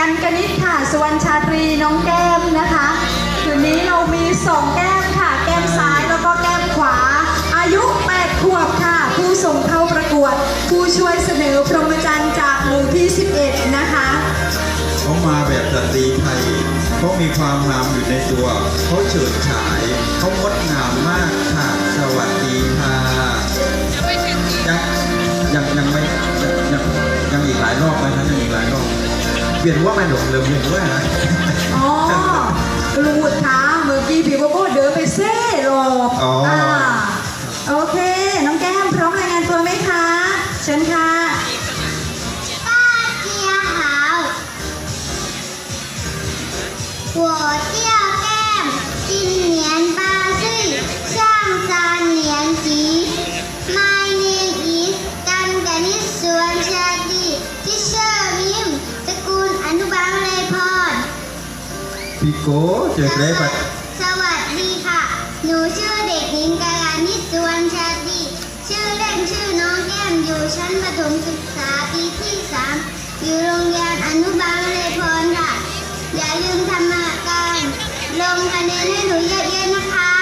กันกนิษค่ะ สุวรรณชาตรีน้องแก้มนะคะคืนนี้เรามีสองแก้มค่ะ แก้มซ้ายแล้วก็แก้มขวา อายุ 8 ขวบค่ะ ผู้ส่งเข้าประกวด ผู้ช่วยเสนอพรหมจรรย์จากหมู่ที่ 11 นะคะเขามาแบบสตรีไทยเขามีความงามอยู่ในตัว เขาเฉิดฉาย เขางดงามมาก เวียนว่ามันหลงเลยเวียนว่านะอ๋อรูดนะเมื่อกี้พี่โบโบเดินไปเซ่หรออ๋ออ่าโอเค น้องแก้มพร้อมรายงานตัวไหมคะเชิญค่ะป้าเจียหาวหัวเจียีโก้เจอได้ปะสวัสดีค่ะ หนูชื่อเด็กหญิงกาลานิสวรรณชาตรีชื่อเล่นชื่อน้องแก้มอยู่ชั้นประถมศึกษาปีที่สามอยู่โรงเรียนอนุบาลเลยพรค่ะ อย่าลืมทำการลงคะแนนให้หนูเยอะๆนะคะ